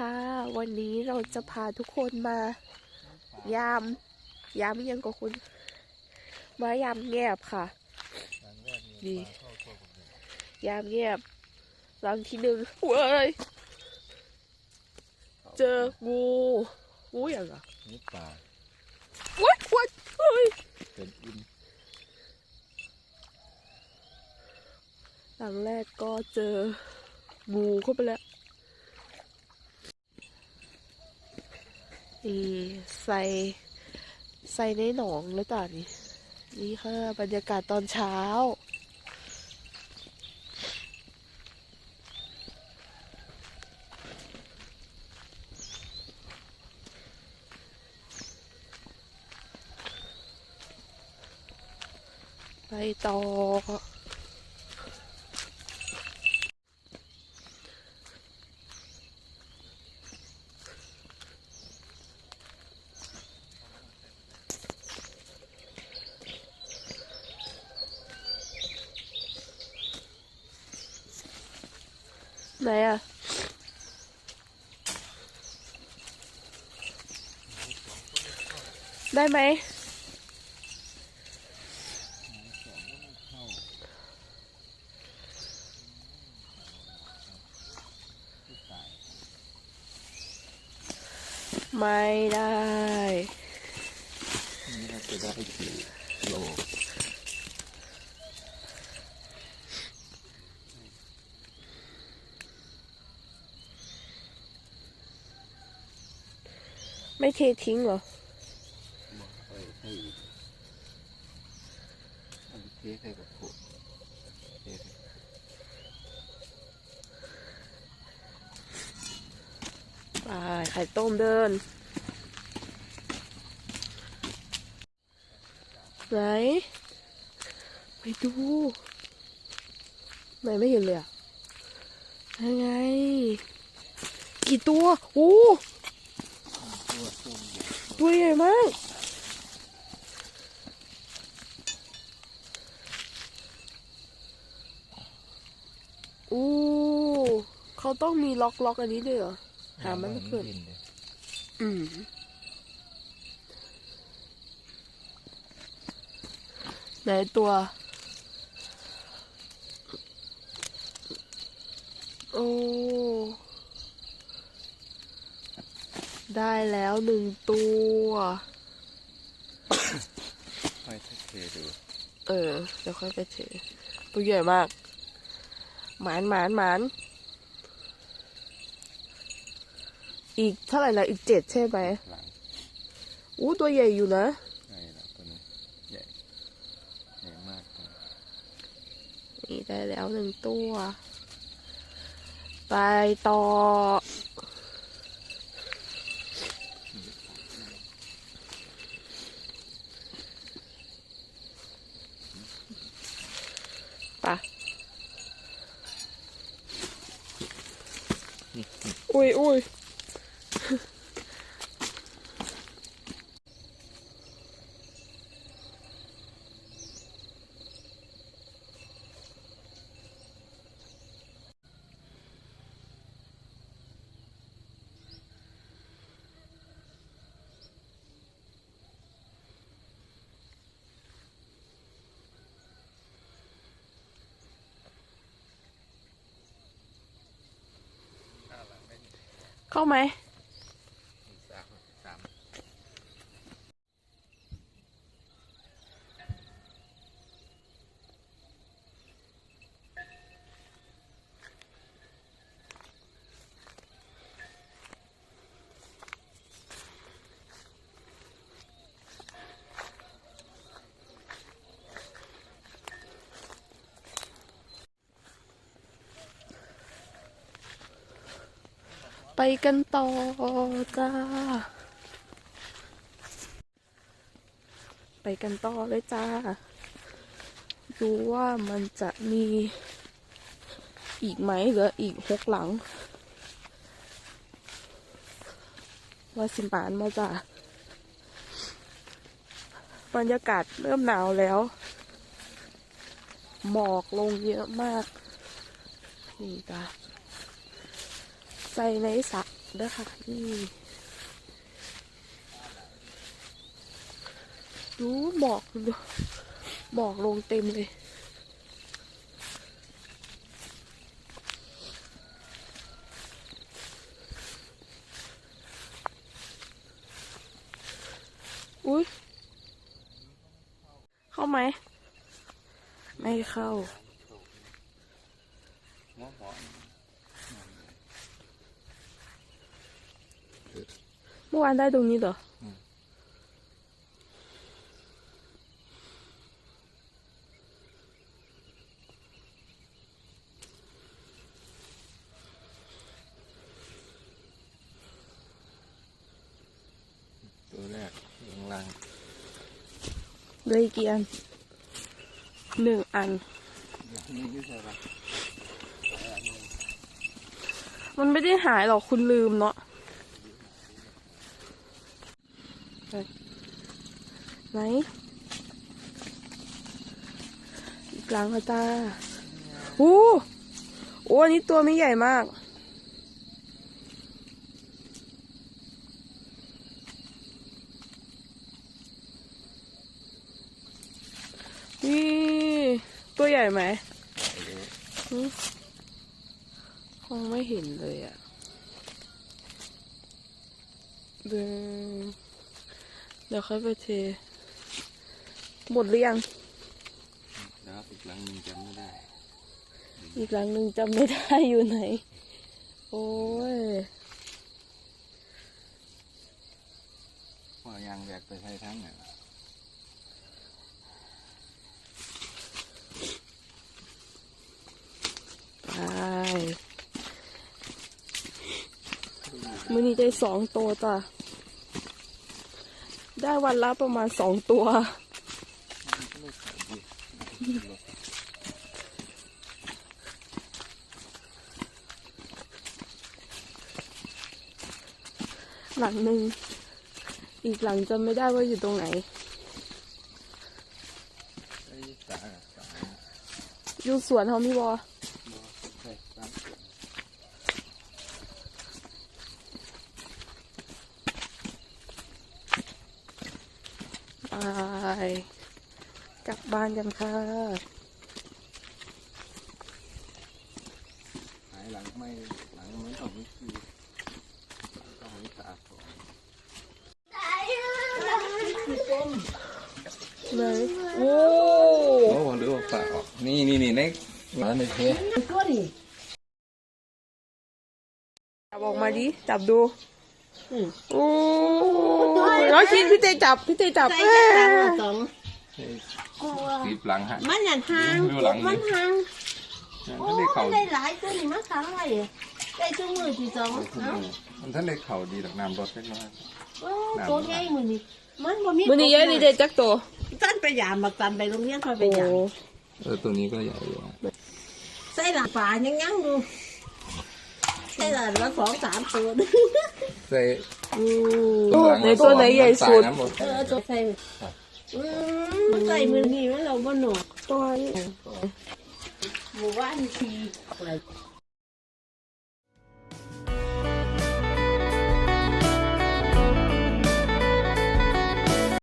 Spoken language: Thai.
สวัสดีค่ะ วันนี้เราจะพาทุกคนมา ยาม ยามยังกับคุณ มายามแงบค่ะครั้งแรกดีมีปลาเข้าตัวผมเลยยามแงบหลังที่หนึ่งเว้ยเจองูงูอย่างอะนี่ปลาวัดวัดเฮ้ยเป็นอินหลังแรกก็เจองูเข้าไปแล้ว นี่ใส่ใส่ในหนองแล้วต่อนี่นี่ค่ะบรรยากาศตอนเช้า ไปต่อ ไหนอะได้ไหมไม่ได้นี่เราจะได้กี่โล ไม่เททิ้งเหรอไปให้เทใส่กับผูเทใส่ไปไข่ต้มเดิน ไหน ไปดู ไหนไม่เห็นเลยอะยังไง กี่ตัว โอ้ ตัวต้มใหญ่ตัวใหญ่มากอู้เขาต้องมีล็อกล็อกอันนี้ด้วยเหรอ หามันไม่เกิดดินเลยอืมไหนตัว โอ้ ได้แล้วหนึ่งตัวค่อยเทดู เออ เดี๋ยวค่อยไปเทตัวใหญ่มาก หมานหมานหมาน อีกเท่าไหร่ละอีกเจ็ดใช่ไหมหลังอู้ตัวใหญ่อยู่นะใช่แล้วตัวนี้ใหญ่ใหญ่มากตัวนี้นี่ได้แล้วหนึ่งตัว ไปต่อ ไปะ อุ้ยอุ้ย เข้าไหม ไปกันต่อจ้า ไปกันต่อเลยจ้า ดูว่ามันจะมีอีกไหมเหลืออีกหกหลัง ว่าสิบานมาจ้าบรรยากาศเริ่มหนาวแล้ว หมอกลงเยอะมาก นี่จ้า ส่ในสระเด้อค่ะนี่ดูหมอกดูหมอกลงเต็มเลย อุ้ยเข้าไหม ไม่เข้า หัวหอม เมื่อวานได้ตรงนี้เหรอตัวแรกข้างล่างเลยกี่อันหนึ่งอันนี่ไม่ใช่ปะมันไม่ได้หายหรอกคุณลืมเนาะ ไปไหนอีกหลังค่ะจ้าโอ้โอ้อันนี้ตัวไม่ใหญ่มาก นี่ ตัวใหญ่ไหมหึคงไม่เห็นเลยอะ่ะเดี๋ยว เดี๋ยวค่อยไปเท หมดหรือยังแล้วอีกหลังหนึงจำไม่ได้ อีกหลังหนึ่งจำไม่ได้อยู่ไหน โอ้ยพอยางแบกไปใช้ทั้งอะไปมือนี้ได้สองตัวจ้ะ ได้วันละประมาณสองตัว หลังหนึ่ง อีกหลังจำไม่ได้ว่าอยู่ตรงไหนไอ้สาอะสาอยู่สวนเขามีบอ ใช่สามส่วนไปกลับบ้านกันค่ะหายหลังไม่หลังไมันต้องไมีคือต้องมีสาสองเลยโอ้โอ้ดูว่าฝาออกนี่นี่นี่ในหมาในเทจับออกมาดิจับดู โอ้แล้วคิดพี่เตจับพี่เตจับใส่กระตังละสองตีบหลังฮะ มันอย่าทางดูหลังนี่มันทางโอ้ท่านได้เข่าได้หลายตัวนี่มันขายอะไรได้ชั่วมือที่สองเอ้ามันท่านได้เข่าดีดอกน้ำรถเล็กน้อยโอ้ตัวใหญ่มือนี่มันบ่มีมือนี้ยายดีเดจักตัวตันไปยามบักตันไปโรงเรียนคอยไปโอ้ยาม เออตัวนี้ก็ใหญ่อยู่ ใส่หลังป่ายังยังดู ใส่หลังละสองสามตัวใส่อืมในตัวไหนใหญ่สุด น้ำรถเออตัวใส่อืมมันใส่มือนี่มันเราบ่หนวกตัวนี้หมู่บ้านทีอะไร